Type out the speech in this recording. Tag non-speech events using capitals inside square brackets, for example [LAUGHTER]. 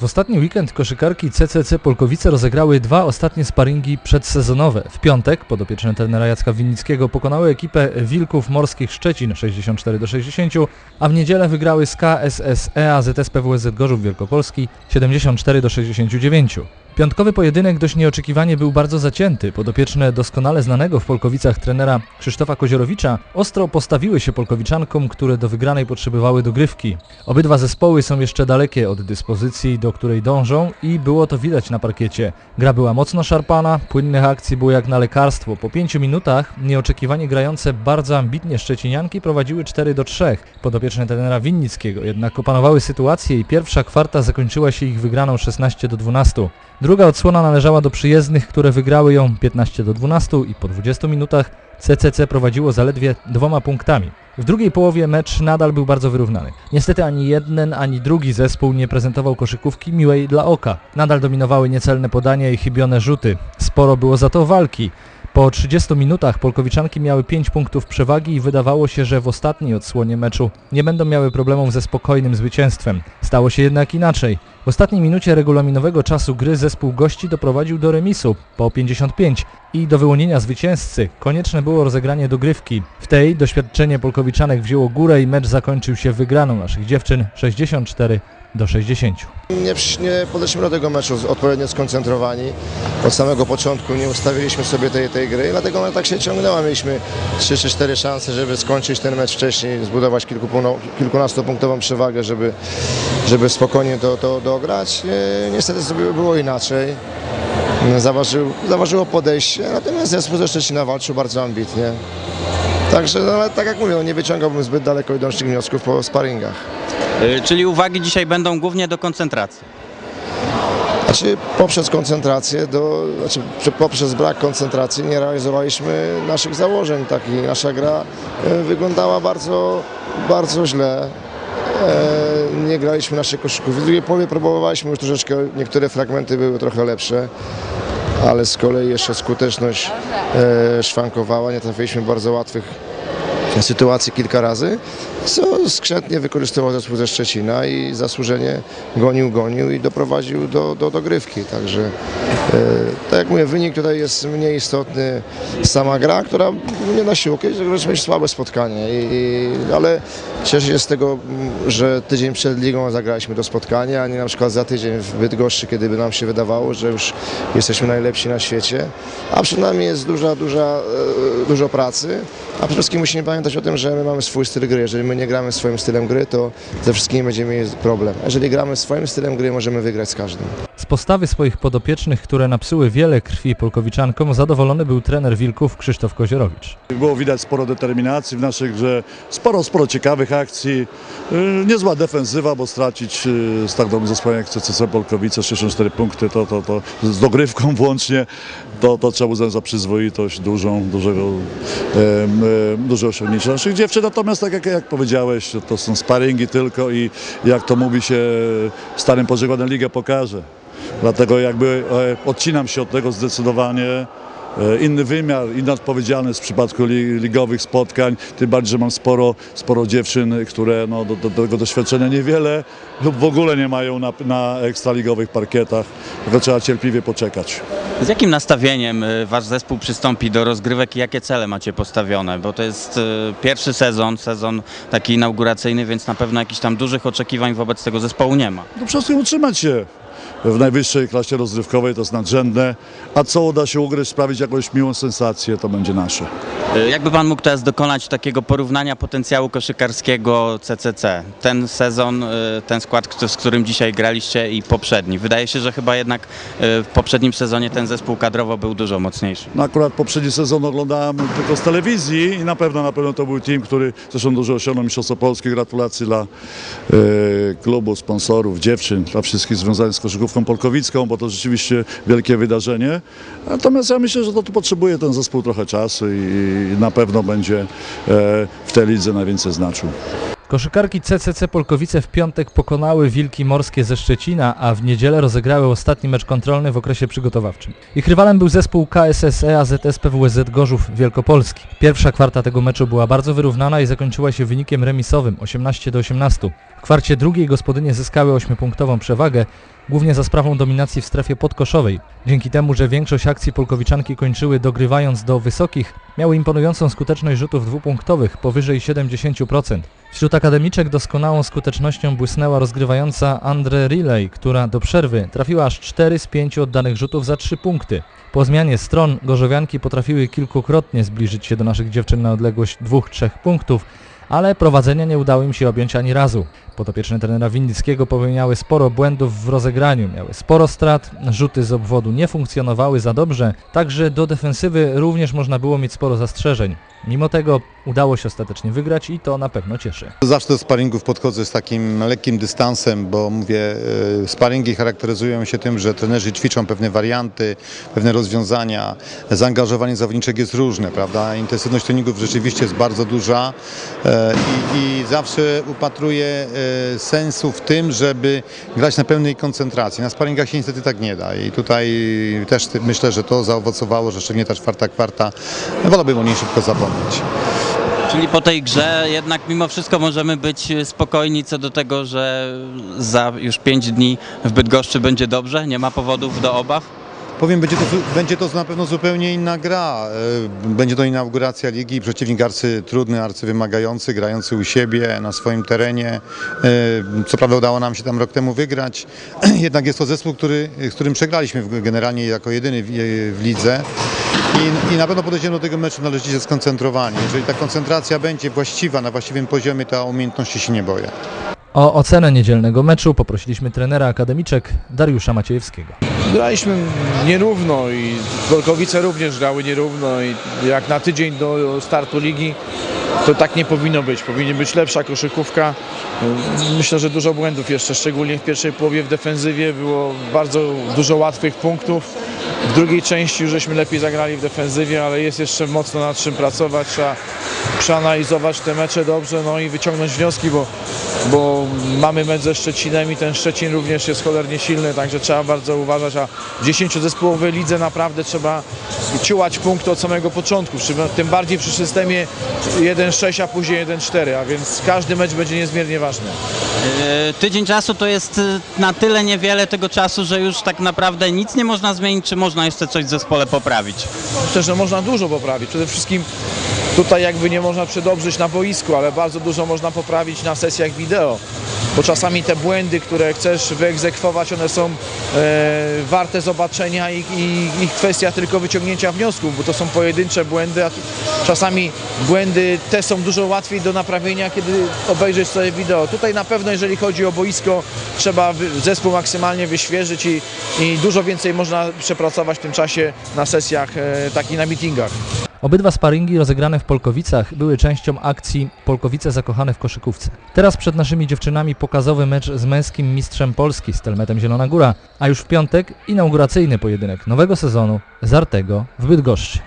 W ostatni weekend koszykarki CCC Polkowice rozegrały dwa ostatnie sparingi przedsezonowe. W piątek podopieczne trenera Jacka Winnickiego pokonały ekipę Wilków Morskich Szczecin 64 do 60, a w niedzielę wygrały z KSSE AZS PWSZ Gorzów Wielkopolski 74 do 69. Piątkowy pojedynek dość nieoczekiwanie był bardzo zacięty. Podopieczne doskonale znanego w Polkowicach trenera Krzysztofa Koziorowicza ostro postawiły się Polkowiczankom, które do wygranej potrzebowały dogrywki. Obydwa zespoły są jeszcze dalekie od dyspozycji, do której dążą i było to widać na parkiecie. Gra była mocno szarpana, płynnych akcji było jak na lekarstwo. Po pięciu minutach nieoczekiwanie grające bardzo ambitnie Szczecinianki prowadziły 4 do 3. Podopieczne trenera Winnickiego jednak opanowały sytuację i pierwsza kwarta zakończyła się ich wygraną 16 do 12. Druga odsłona należała do przyjezdnych, które wygrały ją 15 do 12 i po 20 minutach CCC prowadziło zaledwie dwoma punktami. W drugiej połowie mecz nadal był bardzo wyrównany. Niestety ani jeden, ani drugi zespół nie prezentował koszykówki miłej dla oka. Nadal dominowały niecelne podania i chybione rzuty. Sporo było za to walki. Po 30 minutach Polkowiczanki miały 5 punktów przewagi i wydawało się, że w ostatniej odsłonie meczu nie będą miały problemów ze spokojnym zwycięstwem. Stało się jednak inaczej. W ostatniej minucie regulaminowego czasu gry zespół gości doprowadził do remisu po 55 i do wyłonienia zwycięzcy konieczne było rozegranie dogrywki. W tej doświadczenie Polkowiczanek wzięło górę i mecz zakończył się wygraną naszych dziewczyn 64 do 60. Nie, nie podeszliśmy do tego meczu odpowiednio skoncentrowani. Od samego początku nie ustawiliśmy sobie tej, tej gry, dlatego ona tak się ciągnęła. Mieliśmy 3 czy 4 szanse, żeby skończyć ten mecz wcześniej, zbudować kilkunastopunktową przewagę, żeby, żeby spokojnie to, to dograć. E, Niestety było inaczej. Zaważył, zaważyło podejście, natomiast zespół ze Szczecina walczył bardzo ambitnie. Także, no, tak jak mówię, no, nie wyciągałbym zbyt daleko idących wniosków po sparingach. Y, Czyli uwagi dzisiaj będą głównie do koncentracji. Znaczy poprzez koncentrację, do, znaczy poprzez brak koncentracji nie realizowaliśmy naszych założeń. Tak, i nasza gra e, wyglądała bardzo, bardzo źle. E, nie graliśmy naszej koszykówki. W drugiej połowie próbowaliśmy już troszeczkę, niektóre fragmenty były trochę lepsze, ale z kolei jeszcze skuteczność e, szwankowała. Nie trafiliśmy bardzo łatwych sytuacji kilka razy, co skrzętnie wykorzystywał zespół ze Szczecina i zasłużenie gonił, gonił i doprowadził do, do dogrywki. Także e, tak jak mówię, wynik tutaj jest mniej istotny, sama gra, która nie na siłkę, zagrożiliśmy słabe spotkanie, I, i, ale cieszę się z tego, że tydzień przed ligą zagraliśmy to spotkanie, a nie na przykład za tydzień w Bydgoszczy, kiedy by nam się wydawało, że już jesteśmy najlepsi na świecie, a przed nami jest duża, duża, e, dużo pracy, a przede wszystkim musimy pamiętać o tym, że my mamy swój styl gry. Jeżeli my nie gramy swoim stylem gry, to ze wszystkimi będziemy mieli problem. Jeżeli gramy swoim stylem gry, możemy wygrać z każdym. Postawy swoich podopiecznych, które napsuły wiele krwi Polkowiczankom, zadowolony był trener Wilków Krzysztof Koziorowicz. Było widać sporo determinacji w naszej grze, sporo, sporo ciekawych akcji. Yy, Niezła defensywa, bo stracić yy, z tak dobrym zespołem jak CCC Polkowice 64 punkty, to, to, to z dogrywką [LAUGHS] włącznie, to, to trzeba uznać za przyzwoitość dużą, dużego, duże osiągnięcie naszych dziewczyn. Natomiast tak jak, jak powiedziałeś, to są sparingi tylko i jak to mówi się starym pożegnanym Ligę pokaże. Dlatego jakby e, odcinam się od tego zdecydowanie. E, inny wymiar, inna odpowiedzialność w przypadku li, ligowych spotkań, tym bardziej, że mam sporo, sporo dziewczyn, które no, do, do tego doświadczenia niewiele lub w ogóle nie mają na, na ekstraligowych parkietach, tylko trzeba cierpliwie poczekać. Z jakim nastawieniem y, wasz zespół przystąpi do rozgrywek i jakie cele macie postawione? Bo to jest pierwszy sezon, sezon taki inauguracyjny, więc na pewno jakichś tam dużych oczekiwań wobec tego zespołu nie ma. No przede wszystkim utrzymać się w najwyższej klasie rozrywkowej, to jest nadrzędne, a co uda się ugryźć, sprawić jakąś miłą sensację, to będzie nasze. Y, Jakby pan mógł teraz dokonać takiego porównania potencjału koszykarskiego CCC? Ten sezon, y, ten skład, z którym dzisiaj graliście i poprzedni. Wydaje się, że chyba jednak y, w poprzednim sezonie ten zespół kadrowo był dużo mocniejszy. No akurat poprzedni sezon oglądałem tylko z telewizji i na pewno, na pewno to był team, który zresztą dużo osiągnął Mistrzostwo Polskie. Gratulacje dla klubu, sponsorów, dziewczyn, dla wszystkich związanych z koszykówką polkowicką, bo to rzeczywiście wielkie wydarzenie. Natomiast ja myślę, że to tu potrzebuje ten zespół trochę czasu i na pewno będzie e, w tej lidze najwięcej znaczył. Koszykarki CCC Polkowice w piątek pokonały Wilki Morskie ze Szczecina, a w niedzielę rozegrały ostatni mecz kontrolny w okresie przygotowawczym. Ich rywalem był zespół KSSE AZS PWSZ Gorzów Wielkopolski. Pierwsza kwarta tego meczu była bardzo wyrównana i zakończyła się wynikiem remisowym 18 do 18. W kwarcie drugiej gospodynie zyskały 8-punktową przewagę, głównie za sprawą dominacji w strefie podkoszowej. Dzięki temu, że większość akcji Polkowiczanki kończyły dogrywając do wysokich, miały imponującą skuteczność rzutów dwupunktowych powyżej 70%. Wśród akademiczek doskonałą skutecznością błysnęła rozgrywająca Andre Riley, która do przerwy trafiła aż 4 z 5 oddanych rzutów za 3 punkty. Po zmianie stron gorzowianki potrafiły kilkukrotnie zbliżyć się do naszych dziewczyn na odległość 2-3 punktów, ale prowadzenia nie udało im się objąć ani razu. Podopieczne trenera Winnickiego popełniały sporo błędów w rozegraniu, miały sporo strat, rzuty z obwodu nie funkcjonowały za dobrze, także do defensywy również można było mieć sporo zastrzeżeń. Mimo tego udało się ostatecznie wygrać i to na pewno cieszy. Zawsze do sparingów podchodzę z takim lekkim dystansem, bo mówię, e, sparingi charakteryzują się tym, że trenerzy ćwiczą pewne warianty, pewne rozwiązania, zaangażowanie zawodniczek jest różne, prawda? Intensywność treningów rzeczywiście jest bardzo duża e, i, i zawsze upatruję e, sensu w tym, żeby grać na pełnej koncentracji. Na sparingach się niestety tak nie da i tutaj też myślę, że to zaowocowało, że szczególnie ta czwarta kwarta, no, wolałbym o niej szybko zapomnieć. Czyli po tej grze jednak mimo wszystko możemy być spokojni co do tego, że za już 5 dni w Bydgoszczy będzie dobrze, nie ma powodów do obaw? Powiem, będzie to, będzie to na pewno zupełnie inna gra. E, Będzie to inauguracja ligi, przeciwnik arcytrudny, arcywymagający, grający u siebie, na swoim terenie. E, Co prawda udało nam się tam rok temu wygrać, [CLEARS THROAT] jednak jest to zespół, który, z którym przegraliśmy generalnie jako jedyny w, w lidze. I, I na pewno podejdziemy do tego meczu należycie skoncentrowani. Jeżeli ta koncentracja będzie właściwa, na właściwym poziomie, to umiejętności się nie boję. O ocenę niedzielnego meczu poprosiliśmy trenera akademiczek Dariusza Maciejewskiego. Graliśmy nierówno i Polkowice również grały nierówno i jak na tydzień do startu ligi to tak nie powinno być. Powinien być lepsza koszykówka. Myślę, że dużo błędów jeszcze, szczególnie w pierwszej połowie w defensywie było bardzo dużo łatwych punktów. W drugiej części już żeśmy lepiej zagrali w defensywie, ale jest jeszcze mocno nad czym pracować. Trzeba przeanalizować te mecze dobrze no i wyciągnąć wnioski, bo, bo mamy mecz ze Szczecinem i ten Szczecin również jest cholernie silny, także trzeba bardzo uważać, a w 10-zespołowej lidze naprawdę trzeba ciułać punkty od samego początku, tym bardziej przy systemie 1-6, a później 1-4, a więc każdy mecz będzie niezmiernie ważny. Yy, Tydzień czasu to jest yy, na tyle niewiele tego czasu, że już tak naprawdę nic nie można zmienić, czy można jeszcze coś w zespole poprawić? Myślę, że można dużo poprawić. Przede wszystkim tutaj jakby nie można przedobrzyć na boisku, ale bardzo dużo można poprawić na sesjach wideo. Bo czasami te błędy, które chcesz wyegzekwować, one są e, warte zobaczenia i, i, i kwestia tylko wyciągnięcia wniosków, bo to są pojedyncze błędy, a czasami błędy te są dużo łatwiej do naprawienia, kiedy obejrzysz sobie wideo. Tutaj na pewno, jeżeli chodzi o boisko, trzeba zespół maksymalnie wyświeżyć i, i dużo więcej można przepracować w tym czasie na sesjach, e, takich na meetingach. Obydwa sparingi rozegrane w Polkowicach były częścią akcji Polkowice zakochane w koszykówce. Teraz przed naszymi dziewczynami pokazowy mecz z męskim mistrzem Polski z Telmetem Zielona Góra, a już w piątek inauguracyjny pojedynek nowego sezonu z Artego w Bydgoszczy.